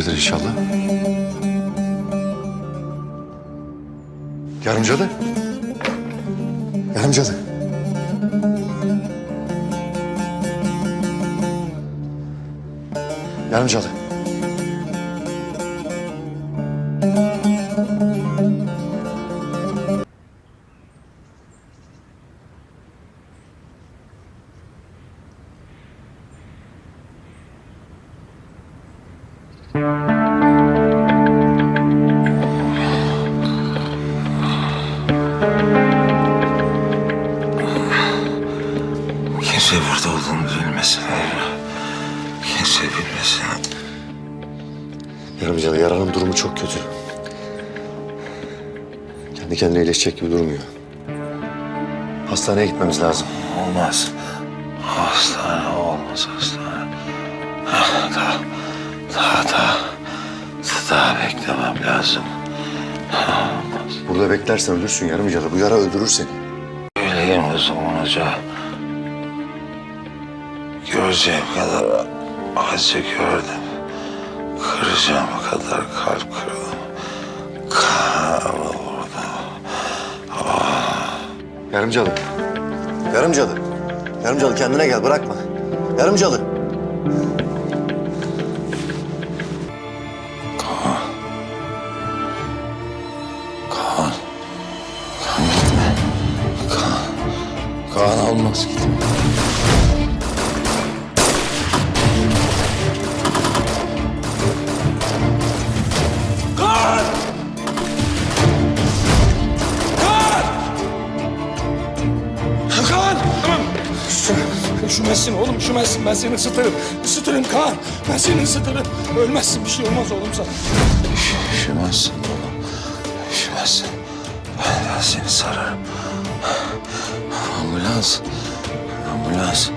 iyisinlerdir inşallah. Yarımcalı. Yarımcalı. Yarımcalı. Kimse burada olduğunu bilmesin. Kimse bilmesin. Yarımcalı yaranın durumu çok kötü. Kendi kendine iyileşecek gibi durmuyor. Hastaneye gitmemiz lazım. Olmaz. Hastane olmaz hastane. Daha, daha, daha, daha beklemem lazım. Olmaz. Burada beklersen ölürsün yarımcalı. Bu yara öldürür seni. Yüreğim uzunca. Göreceğim kadar acı gördüm. Kıracağım kadar kalp kırdım. Kan vurdu. Yarımcalı. Yarımcalı. Yarımcalı kendine gel bırakma. Yarımcalı. Kaan. Kaan gitme. Kaan. Kaan olmaz gitme. Üşümezsin oğlum, üşümezsin. Ben seni ısıtırım. Isıtırım Kaan. Ben seni ısıtırım. Ölmezsin, bir şey olmaz oğlum sana. Üşümezsin oğlum. Üşümezsin. Ben, ben seni sararım. Ambulans. Ambulans.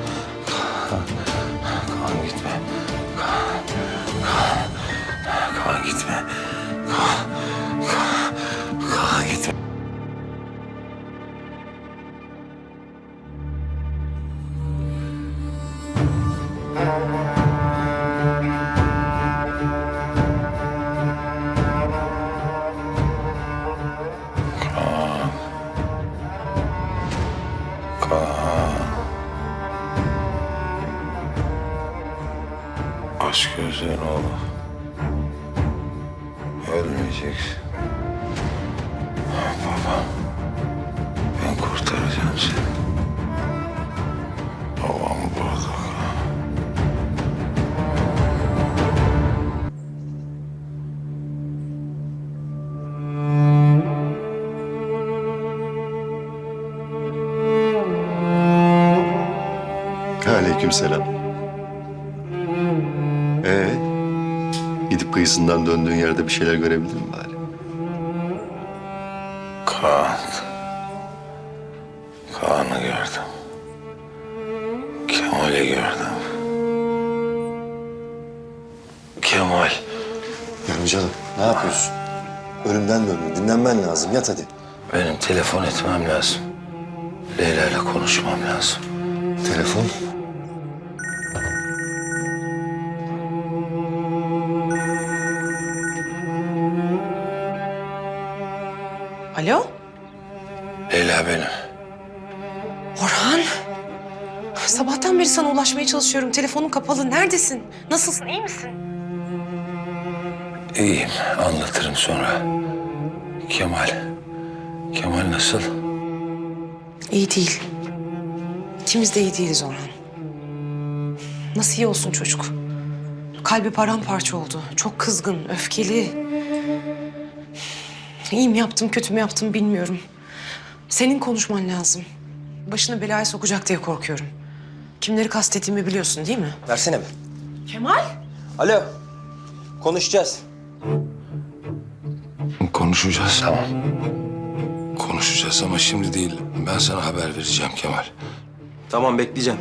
Kaan. Aç gözlerini oğlum. Ölmeyeceksin. Baba. Ben kurtaracağım seni. Aleykümselam. Ee, gidip kıyısından döndüğün yerde bir şeyler görebildin mi bari? Kaan. Kaan'ı gördüm. Kemal'i gördüm. Kemal. Yarımcalı ne yapıyorsun? Ölümden döndün. Dinlenmen lazım. Yat hadi. Benim telefon etmem lazım. Leyla ile konuşmam lazım. Telefon. Alo? Leyla benim. Orhan? Sabahtan beri sana ulaşmaya çalışıyorum. Telefonun kapalı. Neredesin? Nasılsın? İyi misin? İyiyim. Anlatırım sonra. Kemal. Kemal nasıl? İyi değil. İkimiz de iyi değiliz Orhan. Nasıl iyi olsun çocuk? Kalbi paramparça oldu. Çok kızgın, öfkeli. İyi mi yaptım, kötü mü yaptım bilmiyorum. Senin konuşman lazım. Başını belaya sokacak diye korkuyorum. Kimleri kastettiğimi biliyorsun değil mi? Versene bir. Kemal? Alo. Konuşacağız. Konuşacağız tamam. Konuşacağız ama şimdi değil. Ben sana haber vereceğim Kemal. Tamam bekleyeceğim.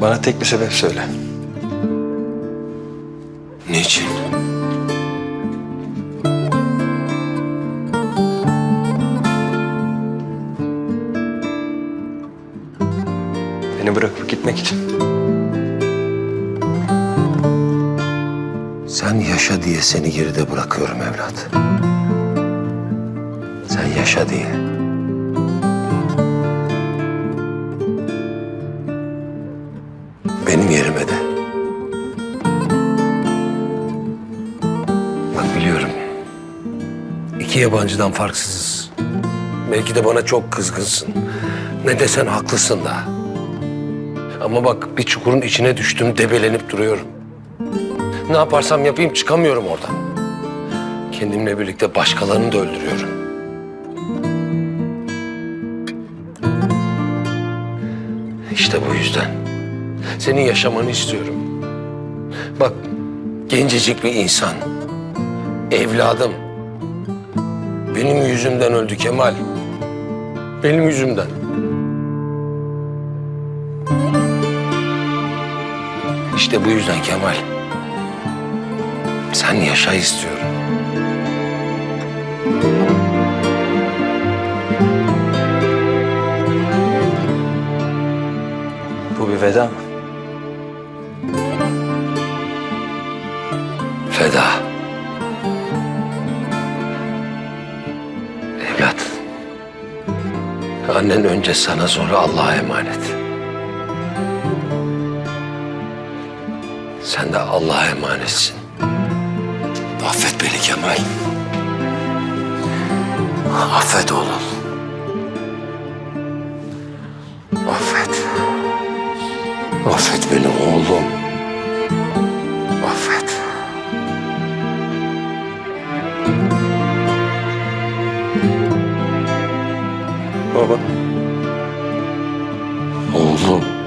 Bana tek bir sebep söyle. Niçin? Beni bırakıp gitmek için. Sen yaşa diye seni geride bırakıyorum evlat. Sen yaşa diye. İki yabancıdan farksızız. Belki de bana çok kızgınsın. Ne desen haklısın da. Ama bak bir çukurun içine düştüm, debelenip duruyorum. Ne yaparsam yapayım çıkamıyorum oradan. Kendimle birlikte başkalarını da öldürüyorum. İşte bu yüzden senin yaşamanı istiyorum. Bak gencecik bir insan, evladım. Benim yüzümden öldü Kemal. Benim yüzümden. İşte bu yüzden Kemal. Sen yaşa istiyorum. Bu bir veda mı? Feda. Annen önce sana sonra Allah'a emanet. Sen de Allah'a emanetsin. Affet beni Kemal. Affet oğlum. Affet. Affet beni oğlum. Baba. Oğlum.